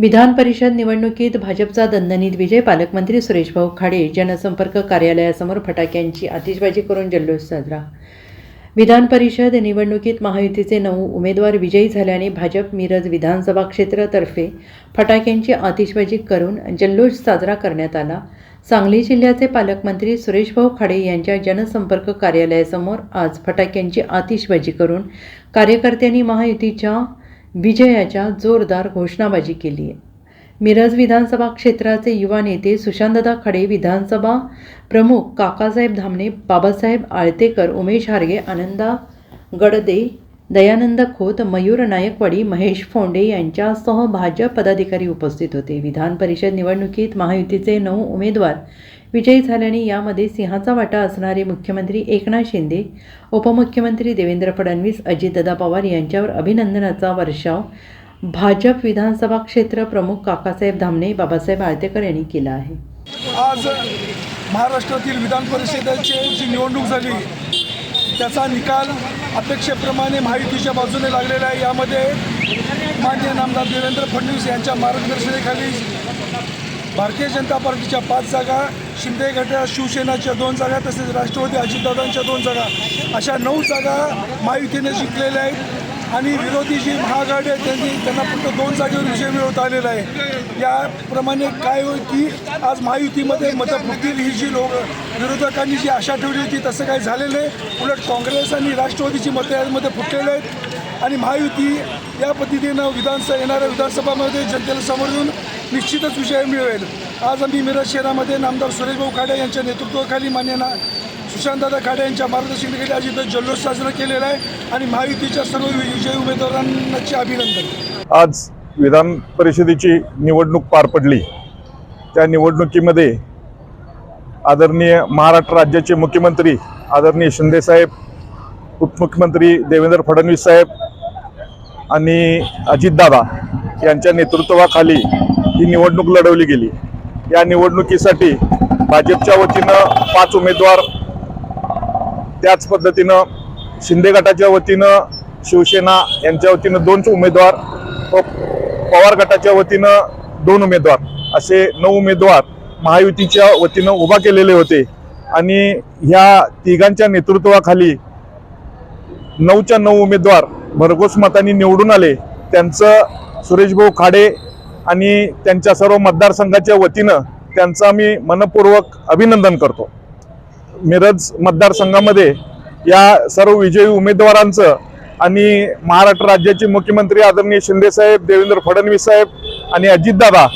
विधान परिषद निवडणुकीत भाजपचा दणदणीत विजय पालकमंत्री सुरेशभाऊ खाडे जनसंपर्क कार्यालयासमोर फटाक्यांची आतिषबाजी करून जल्लोष साजरा. विधान परिषद निवडणुकीत महायुतीचे नऊ उमेदवार विजयी झाल्याने भाजप मिरज विधानसभा क्षेत्रातर्फे फटाक्यांची आतिषबाजी करून जल्लोष साजरा करण्यात आला. सांगली जिल्ह्याचे पालकमंत्री सुरेशभाऊ खाडे यांच्या जनसंपर्क कार्यालयासमोर आज फटाक्यांची आतिषबाजी करून कार्यकर्त्यांनी महायुतीच्या विजयाच्या जोरदार घोषणाबाजी केली. आहे मिरज विधानसभा क्षेत्राचे युवा नेते सुशांतदा खडे विधानसभा प्रमुख काकासाहेब धामणे बाबासाहेब आळतेकर उमेश हारगे आनंदा गडदे दयानंद खोत मयूर नायकवाडी महेश फोंडे यांच्यासह भाजप पदाधिकारी उपस्थित होते. विधान परिषद निवडणुकीत महायुतीचे नऊ उमेदवार विजयी झाल्याने यामध्ये सिंहाचा वाटा असणारे मुख्यमंत्री एकनाथ शिंदे उपमुख्यमंत्री देवेंद्र फडणवीस अजितदादा पवार यांच्यावर अभिनंदनाचा वर्षाव भाजप विधानसभा क्षेत्र प्रमुख काकासाहेब धामणे बाबासाहेब आळतेकर यांनी केला आहे. आज महाराष्ट्रातील विधान परिषदेची जी निवडणूक झाली त्याचा निकाल अपेक्षेप्रमाणे महायुतीच्या बाजूने लागलेला आहे. यामध्ये मान्य नामदार देवेंद्र फडणवीस यांच्या मार्गदर्शनेखाली भारतीय जनता पार्टीच्या पाच जागा शिंदे गटा शिवसेनाच्या दोन जागा तसेच राष्ट्रवादी अजितदादांच्या दोन जागा अशा नऊ जागा महायुतीने जिंकलेल्या आहेत. आणि विरोधी जी महाआघाडी आहे त्यांनी त्यांना फक्त दोन जागेवर विजय मिळवता आलेला आहे. याप्रमाणे काय होईल की आज महायुतीमध्ये मतं फुटतील ही जी लोक विरोधकांनी जी आशा ठेवली होती तसं काही झालेलं आहे उलट काँग्रेस आणि राष्ट्रवादीची मतं यामध्ये फुटलेले आहेत. आणि महायुती या पद्धतीनं विधानसभा येणाऱ्या विधानसभामध्ये जनतेला समोरून निश्चितच विजय मिळवेल. आज आम्ही मिरज शहरामध्ये नामदार सुरेशभाऊ खाडे यांच्या नेतृत्वाखाली मान्य ना सुशांतदादा खाडे यांच्या मार्गदर्शनाखाली आज इथं जल्लोष साजरा केलेला आहे आणि महायुतीच्या सर्व विजयी उमेदवारांचे अभिनंदन. आज विधान परिषदेची निवडणूक पार पडली. त्या निवडणुकीमध्ये आदरणीय महाराष्ट्र राज्याचे मुख्यमंत्री आदरणीय शिंदेसाहेब उपमुख्यमंत्री देवेंद्र फडणवीस साहेब आणि अजितदादा यांच्या नेतृत्वाखाली ही निवडणूक लढवली गेली. या निवडणुकीसाठी भाजपच्या वतीनं पाच उमेदवार त्याच पद्धतीनं शिंदे गटाच्या वतीनं शिवसेना यांच्या वतीनं दोन उमेदवार व पवार गटाच्या वतीनं दोन उमेदवार असे नऊ उमेदवार महायुतीच्या वतीनं उभा केलेले होते. आणि ह्या तिघांच्या नेतृत्वाखाली नऊच्या नऊ उमेदवार भरघोस मतांनी निवडून आले. त्यांचं सुरेशभाऊ खाडे आणि त्यांच्या सर्व मतदारसंघाच्या वतीनं त्यांचं आम्ही मनपूर्वक अभिनंदन करतो. मिरज मतदारसंघामध्ये या सर्व विजयी उमेदवारांचं आणि महाराष्ट्र राज्याचे मुख्यमंत्री आदरणीय शिंदेसाहेब देवेंद्र फडणवीस साहेब आणि अजितदादा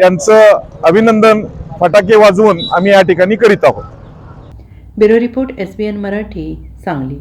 यांचं अभिनंदन फटाके वाजवून आम्ही या ठिकाणी करीत आहोत. Bureau report S Marathi Sangli.